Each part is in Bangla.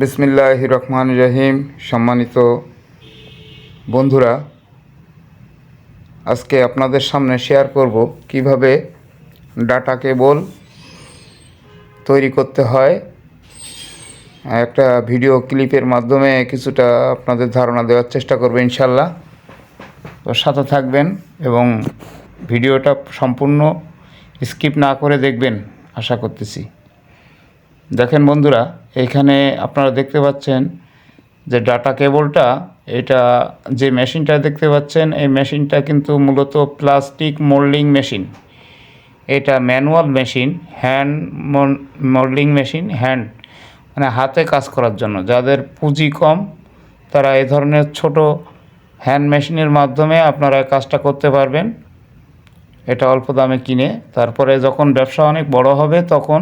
বিসমিল্লাহ রহমান রহিম। সম্মানিত বন্ধুরা, আজকে আপনাদের সামনে শেয়ার করব কীভাবে ডাটা কেবল তৈরি করতে হয়। একটা ভিডিও ক্লিপের মাধ্যমে কিছুটা আপনাদের ধারণা দেওয়ার চেষ্টা করব ইনশাল্লাহ তো সাথে থাকবেন এবং ভিডিওটা সম্পূর্ণ স্কিপ না করে দেখবেন, আশা করতেছি। দেখেন বন্ধুরা এখানে আপনারা দেখতে পাচ্ছেন যে ডাটা কেবলটা, এটা যে মেশিনটা দেখতে পাচ্ছেন, এই মেশিনটা কিন্তু মূলত প্লাস্টিক মোল্ডিং মেশিন। এটা manual machine, hand moulding machine, hand মানে হাতে কাজ করার জন্য। যাদের পুঁজি কম, তারা এই ধরনের ছোট হ্যান্ড মেশিনের মাধ্যমে আপনারা কাজটা করতে পারবেন। এটা অল্প দামে কিনে, তারপরে যখন ব্যবসা অনেক বড় হবে, তখন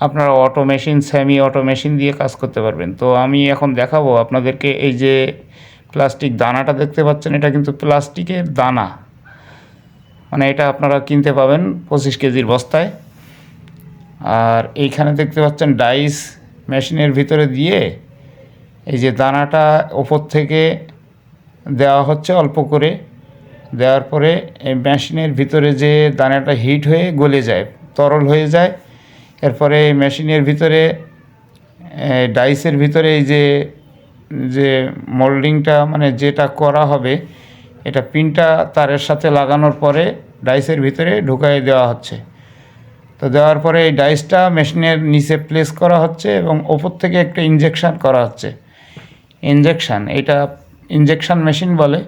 আপনারা auto machine semi auto machine দিয়ে কাজ করতে পারবেন। তো আমি এখন দেখাবো আপনাদেরকে এই যে প্লাস্টিক দানাটা দেখতে পাচ্ছেন, এটা কিন্তু প্লাস্টিকের দানা। মানে এটা আপনারা কিনতে পাবেন পঁচিশ কেজির বস্তায়। আর এইখানে দেখতে পাচ্ছেন ডাইস মেশিনের ভিতরে দিয়ে এই যে দানাটা ওপর থেকে দেওয়া হচ্ছে অল্প করে। দেওয়ার পরে এই মেশিনের ভিতরে যে দানাটা হিট হয়ে গলে যায়, তরল হয়ে যায় এরপরে এই মেশিনের ভিতরে ডাইসের ভিতরে এই যে যে মোল্ডিংটা মানে যেটা করা হবে, এটা পিনটা তারের সাথে লাগানোর পরে ডাইসের ভিতরে ঢুকাই দেওয়া হচ্ছে। তো দেওয়ার পরে এই ডাইসটা মেশিনের নিচে প্লেস করা হচ্ছে এবং ওপর থেকে একটা ইঞ্জেকশান করা হচ্ছে। ইঞ্জেকশান এটা ইঞ্জেকশান মেশিন বলে।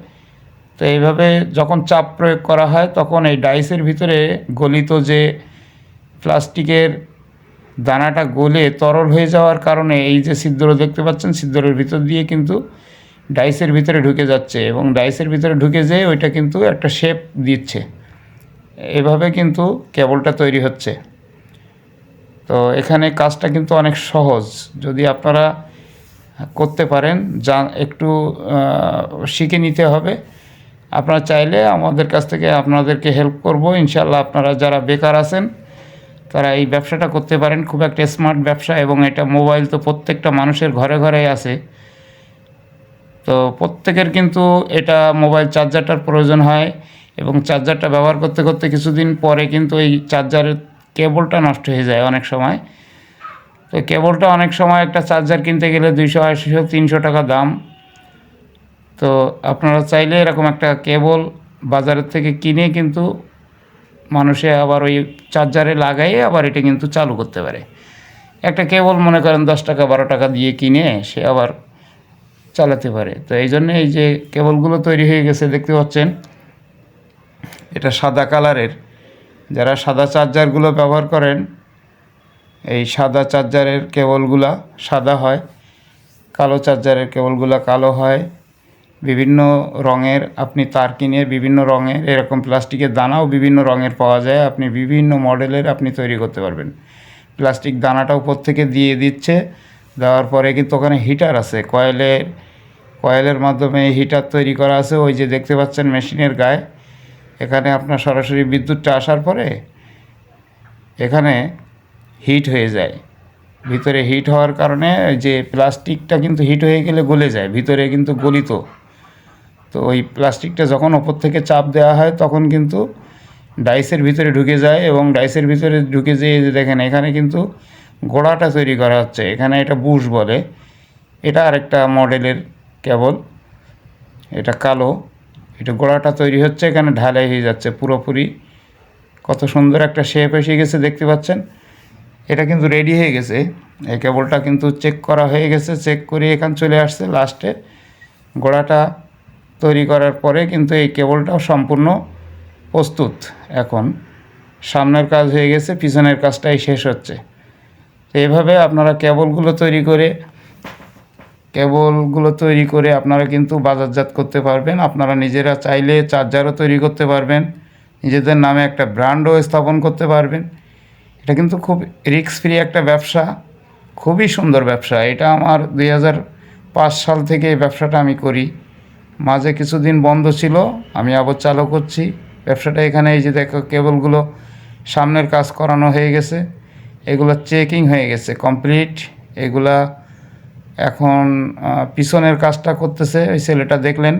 তো এইভাবে যখন চাপ প্রয়োগ করা হয়, তখন এই ডাইসের ভিতরে গলিত যে প্লাস্টিকের দানাটা গলে তরল হয়ে যাওয়ার কারণে এই যে ছিদ্র দেখতে পাচ্ছেন, ছিদ্রের ভিতর দিয়ে কিন্তু ডাইসের ভিতরে ঢুকে যাচ্ছে এবং ডাইসের ভিতরে ঢুকে যেয়ে ওইটা কিন্তু একটা শেপ দিচ্ছে। এভাবে কিন্তু কেবলটা তৈরি হচ্ছে। তো এখানে কাজটা কিন্তু অনেক সহজ। যদি আপনারা করতে পারেন, যা একটু শিখে নিতে হবে। আপনারা চাইলে আমাদের কাছ থেকে আপনাদেরকে হেল্প করব। ইনশাল্লাহ আপনারা যারা বেকার আছেন তারা এই ব্যবসাটা করতে পারেন। খুব একটা স্মার্ট ব্যবসা এবং এটা মোবাইল তো প্রত্যেকটা মানুষের ঘরে ঘরে আছে। তো প্রত্যেকের কিন্তু এটা মোবাইল চার্জারটার প্রয়োজন হয় এবং চার্জারটা ব্যবহার করতে করতে কিছুদিন পরে কিন্তু এই চার্জারের কেবলটা নষ্ট হয়ে যায় অনেক সময়। তো কেবলটা অনেক সময় একটা চার্জার কিনতে গেলে দুইশো, আড়াইশো, তিনশো টাকা দাম। তো আপনারা চাইলে এরকম একটা কেবল বাজারের থেকে কিনে কিন্তু মানুষে আবার ওই চার্জারে লাগাই আবার এটা কিন্তু চালু করতে পারে। একটা কেবল মনে করেন দশ টাকা, বারো টাকা দিয়ে কিনে সে আবার চালাতে পারে। তো এই জন্য এই যে কেবলগুলো তৈরি হয়ে গেছে, দেখতে পাচ্ছেন, এটা সাদা কালারের। যারা সাদা চার্জারগুলো ব্যবহার করেন, এই সাদা চার্জারের কেবলগুলা সাদা হয়, কালো চার্জারের কেবলগুলা কালো হয়। বিভিন্ন রঙের, আপনি তার কিনে বিভিন্ন রঙের, এরকম প্লাস্টিকের দানাও বিভিন্ন রঙের পাওয়া যায়। আপনি বিভিন্ন মডেলের আপনি তৈরি করতে পারবেন। প্লাস্টিক দানাটা উপর থেকে দিয়ে দিচ্ছে। দেওয়ার পরে কিন্তু ওখানে হিটার আছে। কয়েলের কয়েলের মাধ্যমে হিটার তৈরি করা আছে। ওই যে দেখতে পাচ্ছেন মেশিনের গায়ে। এখানে আপনার সরাসরি বিদ্যুৎটা আসার পরে এখানে হিট হয়ে যায়। ভিতরে হিট হওয়ার কারণে যে প্লাস্টিকটা কিন্তু হিট হয়ে গেলে গলে যায়। ভিতরে কিন্তু গলিত। তো ওই প্লাস্টিকটা যখন ওপর থেকে চাপ দেওয়া হয়, তখন কিন্তু ডাইসের ভিতরে ঢুকে যায় এবং ডাইসের ভিতরে ঢুকে যেয়ে যে দেখেন, এখানে কিন্তু গোড়াটা তৈরি করা হচ্ছে। এখানে এটা বুশ বলে। এটা আরেকটা মডেলের কেবল। এটা কালো। এটা গোড়াটা তৈরি হচ্ছে, এখানে ঢালাই হয়ে যাচ্ছে পুরোপুরি। কত সুন্দর একটা শেপ এসে গেছে, দেখতে পাচ্ছেন? এটা কিন্তু রেডি হয়ে গেছে। এই কেবলটা কিন্তু চেক করা হয়ে গেছে। চেক করে এখান চলে আসছে। লাস্টে গোড়াটা তৈরি করার পরে কিন্তু এই কেবলটাও সম্পূর্ণ প্রস্তুত এখন। সামনের কাজ হয়ে গেছে, পিছনের কাজটাই শেষ হচ্ছে। তো এইভাবে আপনারা কেবলগুলো তৈরি করে, কেবলগুলো তৈরি করে আপনারা কিন্তু বাজারজাত করতে পারবেন। আপনারা নিজেরা চাইলে চার্জারও তৈরি করতে পারবেন। নিজেদের নামে একটা ব্র্যান্ডও স্থাপন করতে পারবেন। এটা কিন্তু খুব রিস্ক ফ্রি একটা ব্যবসা, খুবই সুন্দর ব্যবসা। এটা আমার দুই হাজার পাঁচ সাল থেকে এই ব্যবসাটা আমি করি। মাঝে কিছুদিন বন্ধ ছিল, আমি আবার চালু করছি। ব্যবসাটা এখানে এই যে দেখো, কেবলগুলো সামনের কাজ করানো হয়ে গেছে। এগুলো চেকিং হয়ে গেছে, কমপ্লিট। এগুলা এখন পিছনের কাজটা করতেছে, ওই ছেলেটা দেখলেন।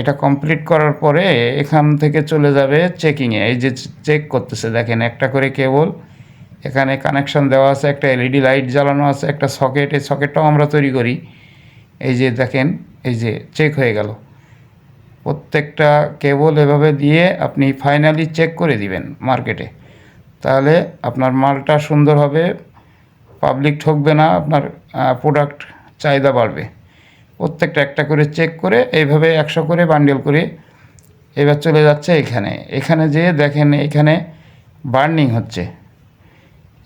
এটা কমপ্লিট করার পরে এখান থেকে চলে যাবে চেকিংয়ে। এই যে চেক করতেছে, দেখেন একটা করে কেবল, এখানে কানেকশন দেওয়া আছে, একটা এলইডি লাইট জ্বালানো আছে, একটা সকেট, এই সকেটটাও আমরা তৈরি করি। এই যে দেখেন এই যে চেক হয়ে গেল। প্রত্যেকটা কেবল এভাবে দিয়ে আপনি ফাইনালি চেক করে দিবেন মার্কেটে তাহলে আপনার মালটা সুন্দর হবে পাবলিক ঠকবে না, আপনার প্রোডাক্ট চাহিদা বাড়বে। প্রত্যেকটা একটা করে চেক করে এইভাবে একশো করে বান্ডেল করে এবার চলে যাচ্ছে এখানে। এখানে যেয়ে দেখেন এখানে বার্নিং হচ্ছে।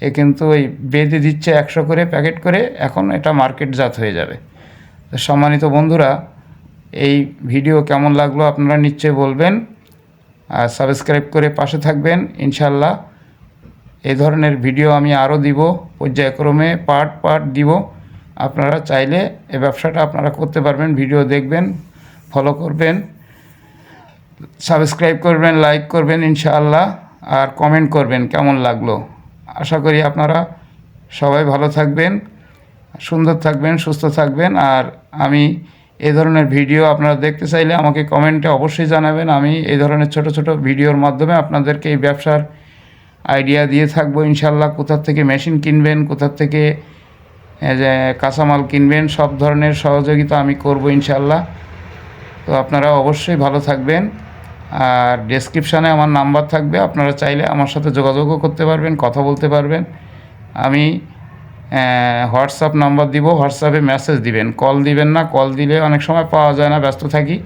এ কিন্তু ওই বেঁধে দিচ্ছে একশো করে প্যাকেট করে, এখন এটা মার্কেটজাত হয়ে যাবে। তো সম্মানিত বন্ধুরা, এই ভিডিও কেমন লাগল আপনারা নিশ্চয়ই বলবেন। আর সাবস্ক্রাইব করে পাশে থাকবেন ইনশাল্লাহ এ ধরনের ভিডিও আমি আরও দিব, পর্যায়ক্রমে পার্ট পার্ট দিব। আপনারা চাইলে এই ব্যবসাটা আপনারা করতে পারবেন, ভিডিও দেখবেন ফলো করবেন সাবস্ক্রাইব করবেন লাইক করবেন, ইনশাআল্লাহ। আর কমেন্ট করবেন, কেমন লাগল। আশা করি আপনারা সবাই ভালো থাকবেন। সুন্দর থাকবেন, সুস্থ থাকবেন। আর আমি এই ধরনের ভিডিও আপনারা দেখতে চাইলে আমাকে কমেন্টে অবশ্যই জানাবেন। আমি এই ধরনের ছোট ছোট ভিডিওর মাধ্যমে আপনাদেরকে এই ব্যবসার আইডিয়া দিয়ে থাকব। ইনশাল্লাহ কোথার থেকে মেশিন কিনবেন, কোথার থেকে কাঁচামাল কিনবেন, সব ধরনের সহযোগিতা আমি করব ইনশাল্লাহ। তো আপনারা অবশ্যই ভালো থাকবেন। আর ডেসক্রিপশানে আমার নাম্বার থাকবে। আপনারা চাইলে আমার সাথে যোগাযোগও করতে পারবেন, কথা বলতে পারবেন। আমি হোয়াটসঅ্যাপ নাম্বার দিব, হোয়াটসঅ্যাপে মেসেজ দিবেন। কল দিবেন না কল দিলে অনেক সময় পাওয়া যায় না, ব্যস্ত থাকি।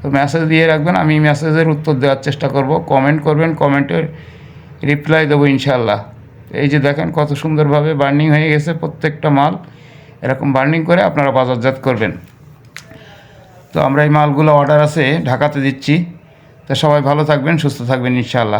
তো মেসেজ দিয়ে রাখবেন, আমি মেসেজের উত্তর দেওয়ার চেষ্টা করব। কমেন্ট করবেন কমেন্টের রিপ্লাই দেবো ইনশাল্লাহ এই যে দেখেন কত সুন্দরভাবে বার্নিং হয়ে গেছে প্রত্যেকটা মাল। এরকম বার্নিং করে আপনারা বাজারজাত করবেন। তো আমরা এই মালগুলো অর্ডার আছে, ঢাকাতে দিচ্ছি। তো সবাই ভালো থাকবেন, সুস্থ থাকবেন ইনশাআল্লাহ।